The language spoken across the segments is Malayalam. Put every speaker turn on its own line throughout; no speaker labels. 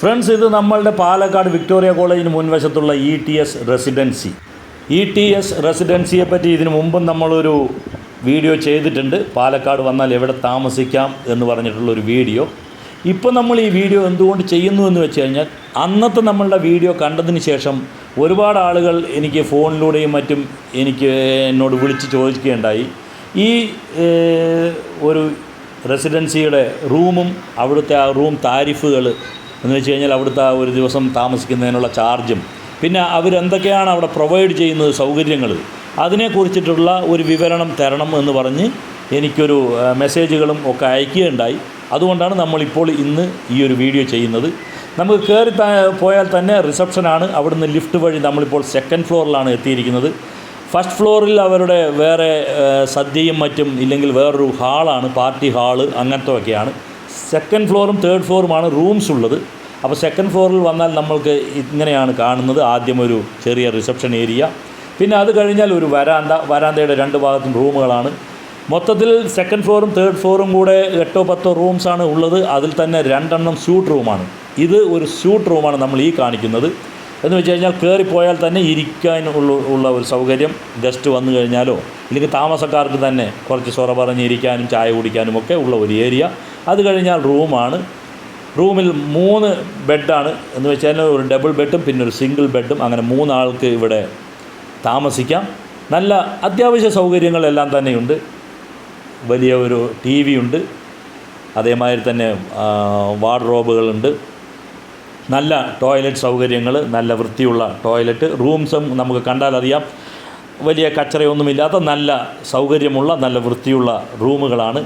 ഫ്രണ്ട്സ് ഇത് നമ്മളുടെ പാലക്കാട് വിക്ടോറിയ കോളേജിന് മുൻവശത്തുള്ള E T S residency. E T S റെസിഡൻസിയെ പറ്റി ഇതിനു മുമ്പും നമ്മളൊരു വീഡിയോ ചെയ്തിട്ടുണ്ട്. പാലക്കാട് വന്നാൽ എവിടെ താമസിക്കാം എന്ന് പറഞ്ഞിട്ടുള്ളൊരു വീഡിയോ. ഇപ്പോൾ നമ്മൾ ഈ വീഡിയോ എന്തുകൊണ്ട് ചെയ്യുന്നു എന്ന് വെച്ച് കഴിഞ്ഞാൽ അന്നത്തെ നമ്മളുടെ വീഡിയോ കണ്ടതിന് ശേഷം ഒരുപാട് ആളുകൾ എനിക്ക് ഫോണിലൂടെയും മറ്റും എനിക്ക് എന്നോട് വിളിച്ച് ചോദിക്കുകയുണ്ടായി. ഈ ഒരു റെസിഡൻസിയുടെ റൂമും അവിടുത്തെ ആ റൂം താരിഫുകൾ എന്ന് വെച്ച് കഴിഞ്ഞാൽ അവിടുത്തെ ഒരു ദിവസം താമസിക്കുന്നതിനുള്ള ചാർജും. പിന്നെ അവരെന്തൊക്കെയാണ് അവിടെ പ്രൊവൈഡ് ചെയ്യുന്നത് സൗകര്യങ്ങൾ? അതിനെക്കുറിച്ചിട്ടുള്ള ഒരു വിവരണം തരണം എന്ന് പറഞ്ഞ് എനിക്കൊരു മെസ്സേജുകളും ഒക്കെ അയക്കുകയുണ്ടായി. അതുകൊണ്ടാണ് നമ്മളിപ്പോൾ ഇന്ന് ഈ ഒരു വീഡിയോ ചെയ്യുന്നത്. നമുക്ക് കയറി പോയാൽ തന്നെ റിസപ്ഷനാണ്. അവിടുന്ന് ലിഫ്റ്റ് വഴി നമ്മളിപ്പോൾ സെക്കൻഡ് ഫ്ലോറിലാണ് എത്തിയിരിക്കുന്നത്. ഫസ്റ്റ് ഫ്ലോറിൽ അവരുടെ വേറെ സദ്യയും മറ്റും ഇല്ലെങ്കിൽ വേറൊരു ഹാളാണ് പാർട്ടി ഹാൾ അങ്ങനത്തെ ഒക്കെയാണ് സെക്കൻഡ് ഫ്ലോറും തേർഡ് ഫ്ലോറുമാണ് റൂംസ് ഉള്ളത്. അപ്പോൾ സെക്കൻഡ് ഫ്ലോറിൽ വന്നാൽ നമ്മൾക്ക് ഇങ്ങനെയാണ് കാണുന്നത്. ആദ്യം ഒരു ചെറിയ റിസപ്ഷൻ ഏരിയ പിന്നെ അത് കഴിഞ്ഞാൽ ഒരു വരാന്ത വരാന്തയുടെ രണ്ട് ഭാഗത്തും റൂമുകളാണ്. മൊത്തത്തിൽ സെക്കൻഡ് ഫ്ലോറും തേർഡ് ഫ്ലോറും കൂടെ എട്ടോ പത്തോ റൂംസാണ് ഉള്ളത്. അതിൽ തന്നെ രണ്ടെണ്ണം സ്യൂട്ട് റൂമാണ് ഇത് ഒരു സ്യൂട്ട് റൂമാണ് നമ്മൾ ഈ കാണിക്കുന്നത്. എന്ന് വെച്ച് കഴിഞ്ഞാൽ കയറിപ്പോയാൽ തന്നെ ഇരിക്കാൻ ഉള്ള ഒരു സൗകര്യം ഗസ്റ്റ് വന്നു കഴിഞ്ഞാലോ. ഇല്ലെങ്കിൽ താമസക്കാർക്ക് തന്നെ കുറച്ച് സൊറ പറഞ്ഞ് ഇരിക്കാനും ചായ കുടിക്കാനും ഒക്കെ ഉള്ള ഒരു ഏരിയ അത് കഴിഞ്ഞാൽ റൂമാണ് റൂമിൽ മൂന്ന് ബെഡാണ് എന്ന് വെച്ചാൽ ഒരു ഡബിൾ ബെഡും പിന്നെ ഒരു സിംഗിൾ ബെഡും അങ്ങനെ മൂന്നാൾക്ക് ഇവിടെ താമസിക്കാം. നല്ല അത്യാവശ്യ സൗകര്യങ്ങളെല്ലാം തന്നെയുണ്ട്. വലിയ ഒരു ടി വി ഉണ്ട്. അതേമാതിരി തന്നെ വാർഡ്രോബുകളുണ്ട്. നല്ല ടോയ്ലറ്റ് സൗകര്യങ്ങൾ നല്ല വൃത്തിയുള്ള ടോയ്ലറ്റ്. റൂംസും നമുക്ക് കണ്ടാൽ അറിയാം. വലിയ കച്ചറയൊന്നുമില്ലാത്ത നല്ല സൗകര്യമുള്ള നല്ല വൃത്തിയുള്ള റൂമുകളാണ്.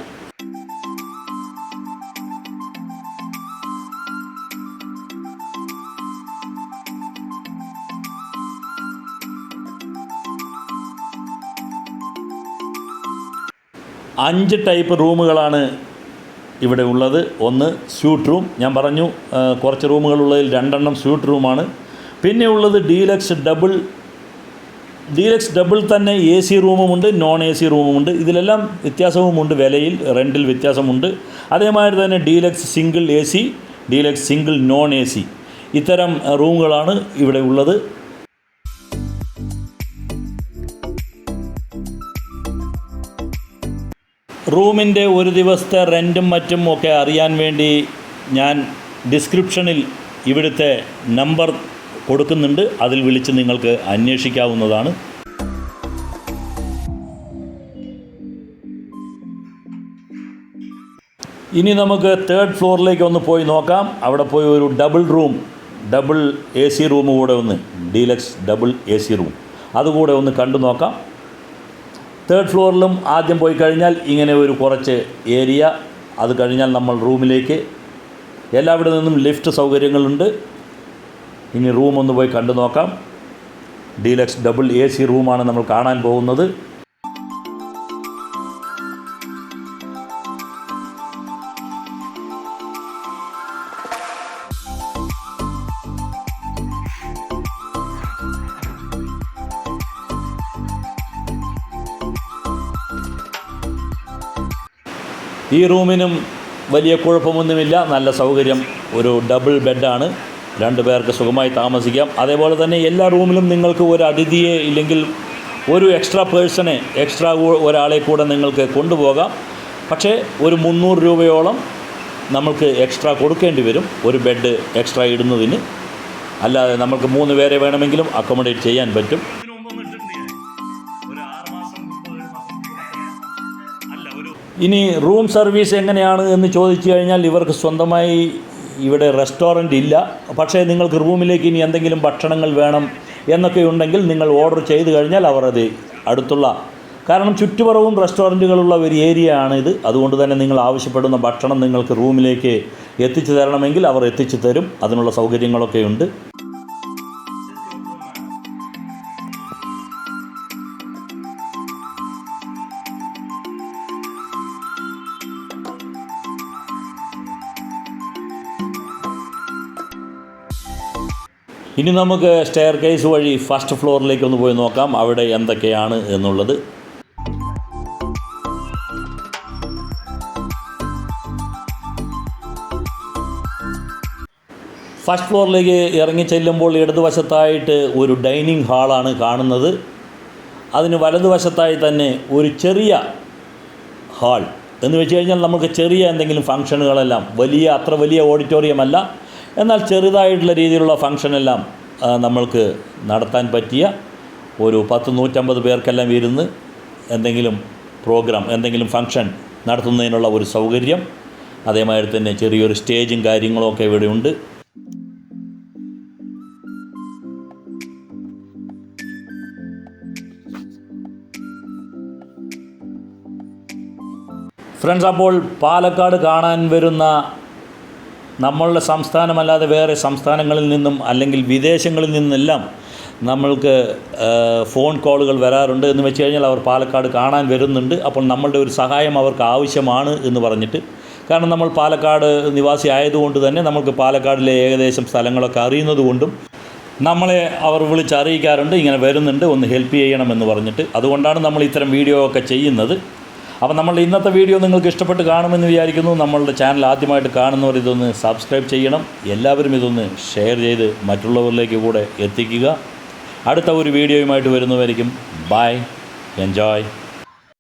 അഞ്ച് ടൈപ്പ് റൂമുകളാണ് ഇവിടെ ഉള്ളത്. ഒന്ന് സ്യൂട്ട് റൂം. ഞാൻ പറഞ്ഞു കുറച്ച് റൂമുകളുള്ളതിൽ രണ്ടെണ്ണം സ്യൂട്ട് റൂമാണ്. പിന്നെ ഉള്ളത് ഡീലക്സ് ഡബിൾ ഡീലക്സ് ഡബിൾ തന്നെ എ സി റൂമുമുണ്ട് നോൺ എ സി റൂമുമുണ്ട്. ഇതിലെല്ലാം വ്യത്യാസവുമുണ്ട് വിലയിൽ റെന്റിൽ വ്യത്യാസമുണ്ട്. അതേമാതിരി തന്നെ deluxe single A C deluxe single non A C ഇത്തരം റൂമുകളാണ് ഇവിടെ ഉള്ളത്. റൂമിന്റെ ഒരു ദിവസത്തെ റെന്റും മറ്റും ഒക്കെ അറിയാൻ വേണ്ടി ഞാൻ ഡിസ്ക്രിപ്ഷനിൽ ഇവിടുത്തെ നമ്പർ കൊടുക്കുന്നുണ്ട്. അതിൽ വിളിച്ച് നിങ്ങൾക്ക് അന്വേഷിക്കാവുന്നതാണ്. ഇനി നമുക്ക് തേർഡ് ഫ്ലോറിലേക്ക് ഒന്ന് പോയി നോക്കാം. അവിടെ പോയി ഒരു double room double A C room കൂടെ ഒന്ന് deluxe double A C room അതുകൂടെ ഒന്ന് കണ്ടു നോക്കാം. തേർഡ് ഫ്ലോറിലും ആദ്യം പോയി കഴിഞ്ഞാൽ ഇങ്ങനെ ഒരു കുറച്ച് ഏരിയ അത് കഴിഞ്ഞാൽ നമ്മൾ റൂമിലേക്ക്. എല്ലാവിടെ നിന്നും ലിഫ്റ്റ് സൗകര്യങ്ങളുണ്ട്. ഇനി റൂം ഒന്ന് പോയി കണ്ടു നോക്കാം ഡീലക്സ് ഡബിൾ എ സി റൂമാണ് നമ്മൾ കാണാൻ പോകുന്നത്. ഈ റൂമിനും വലിയ കുഴപ്പമൊന്നുമില്ല. നല്ല സൗകര്യം. ഒരു ഡബിൾ ബെഡാണ്. രണ്ട് പേർക്ക് സുഖമായി താമസിക്കാം. അതേപോലെ തന്നെ എല്ലാ റൂമിലും നിങ്ങൾക്ക് ഒരു അതിഥിയെ ഇല്ലെങ്കിൽ ഒരു എക്സ്ട്രാ പേഴ്സണെ എക്സ്ട്രാ ഒരാളെ കൂടെ നിങ്ങൾക്ക് കൊണ്ടുപോകാം. പക്ഷേ ഒരു മുന്നൂറ് രൂപയോളം നമ്മൾക്ക് എക്സ്ട്രാ കൊടുക്കേണ്ടി വരും. ഒരു ബെഡ് എക്സ്ട്രാ ഇടുന്നതിന്. അല്ലാതെ നമുക്ക് മൂന്ന് പേരെ വേണമെങ്കിലും അക്കോമഡേറ്റ് ചെയ്യാൻ പറ്റും. ഇനി റൂം സർവീസ് എങ്ങനെയാണ് എന്ന് ചോദിച്ചു കഴിഞ്ഞാൽ ഇവർക്ക് സ്വന്തമായി ഇവിടെ റെസ്റ്റോറന്റ് ഇല്ല. പക്ഷേ നിങ്ങൾക്ക് റൂമിലേക്ക് ഇനി എന്തെങ്കിലും ഭക്ഷണങ്ങൾ വേണം എന്നൊക്കെ ഉണ്ടെങ്കിൽ നിങ്ങൾ ഓർഡർ ചെയ്തു കഴിഞ്ഞാൽ അവർ അത് അടുത്തുള്ള. കാരണം ചുറ്റുപുറവും റെസ്റ്റോറന്റുകളുള്ള ഒരു ഏരിയ ആണ് ഇത്. അതുകൊണ്ട് തന്നെ നിങ്ങൾ ആവശ്യപ്പെടുന്ന ഭക്ഷണം നിങ്ങൾക്ക് റൂമിലേക്ക് എത്തിച്ചു തരണമെങ്കിൽ അവർ എത്തിച്ചു തരും. അതിനുള്ള സൗകര്യങ്ങളൊക്കെ ഉണ്ട്. ഇനി നമുക്ക് സ്റ്റെയർ കേസ് വഴി ഫസ്റ്റ് ഫ്ലോറിലേക്ക് ഒന്ന് പോയി നോക്കാം. അവിടെ എന്തൊക്കെയാണ് എന്നുള്ളത്. ഫസ്റ്റ് ഫ്ലോറിലേക്ക് ഇറങ്ങി ചെല്ലുമ്പോൾ ഇടതുവശത്തായിട്ട് ഒരു ഡൈനിങ് ഹാളാണ് കാണുന്നത്. അതിന് വലതുവശത്തായി തന്നെ ഒരു ചെറിയ ഹാൾ എന്ന് വെച്ച് കഴിഞ്ഞാൽ നമുക്ക് ചെറിയ എന്തെങ്കിലും ഫംഗ്ഷനുകളെല്ലാം വലിയ അത്ര വലിയ ഓഡിറ്റോറിയം അല്ല. എന്നാൽ ചെറുതായിട്ടുള്ള രീതിയിലുള്ള ഫങ്ഷനെല്ലാം നമ്മൾക്ക് നടത്താൻ പറ്റിയ ഒരു പത്ത് നൂറ്റമ്പത് പേർക്കെല്ലാം ഇരുന്ന് എന്തെങ്കിലും പ്രോഗ്രാം എന്തെങ്കിലും ഫങ്ഷൻ നടത്തുന്നതിനുള്ള ഒരു സൗകര്യം അതേമാതിരി തന്നെ ചെറിയൊരു സ്റ്റേജും കാര്യങ്ങളൊക്കെ ഇവിടെ ഉണ്ട്. ഫ്രണ്ട്സ് അപ്പോൾ പാലക്കാട് കാണാൻ വരുന്ന നമ്മളുടെ സംസ്ഥാനമല്ലാതെ വേറെ സംസ്ഥാനങ്ങളിൽ നിന്നും അല്ലെങ്കിൽ വിദേശങ്ങളിൽ നിന്നെല്ലാം നമ്മൾക്ക് ഫോൺ കോളുകൾ വരാറുണ്ട് എന്ന് വെച്ച് കഴിഞ്ഞാൽ അവർ പാലക്കാട് കാണാൻ വരുന്നുണ്ട്. അപ്പോൾ നമ്മളുടെ ഒരു സഹായം അവർക്ക് ആവശ്യമാണ് എന്ന് പറഞ്ഞിട്ട്. കാരണം നമ്മൾ പാലക്കാട് നിവാസി ആയതുകൊണ്ട് തന്നെ നമുക്ക് പാലക്കാടിലെ ഏകദേശം സ്ഥലങ്ങളൊക്കെ അറിയുന്നതുകൊണ്ടും നമ്മളെ അവർ വിളിച്ചറിയിക്കാറുണ്ട് ഇങ്ങനെ വരുന്നുണ്ട് ഒന്ന് ഹെൽപ്പ് ചെയ്യണമെന്ന് പറഞ്ഞിട്ട്. അതുകൊണ്ടാണ് നമ്മൾ ഇത്തരം വീഡിയോ ഒക്കെ ചെയ്യുന്നത്. അപ്പോൾ നമ്മൾ ഇന്നത്തെ വീഡിയോ നിങ്ങൾക്ക് ഇഷ്ടപ്പെട്ട് കാണുമെന്ന് വിചാരിക്കുന്നു. നമ്മളുടെ ചാനൽ ആദ്യമായിട്ട് കാണുന്നവർ ഇതൊന്ന് സബ്സ്ക്രൈബ് ചെയ്യണം. എല്ലാവരും ഇതൊന്ന് ഷെയർ ചെയ്ത് മറ്റുള്ളവരിലേക്ക് കൂടെ എത്തിക്കുക. അടുത്ത ഒരു വീഡിയോയുമായിട്ട് വരുന്നവരിക്കും ബൈ എൻജോയ്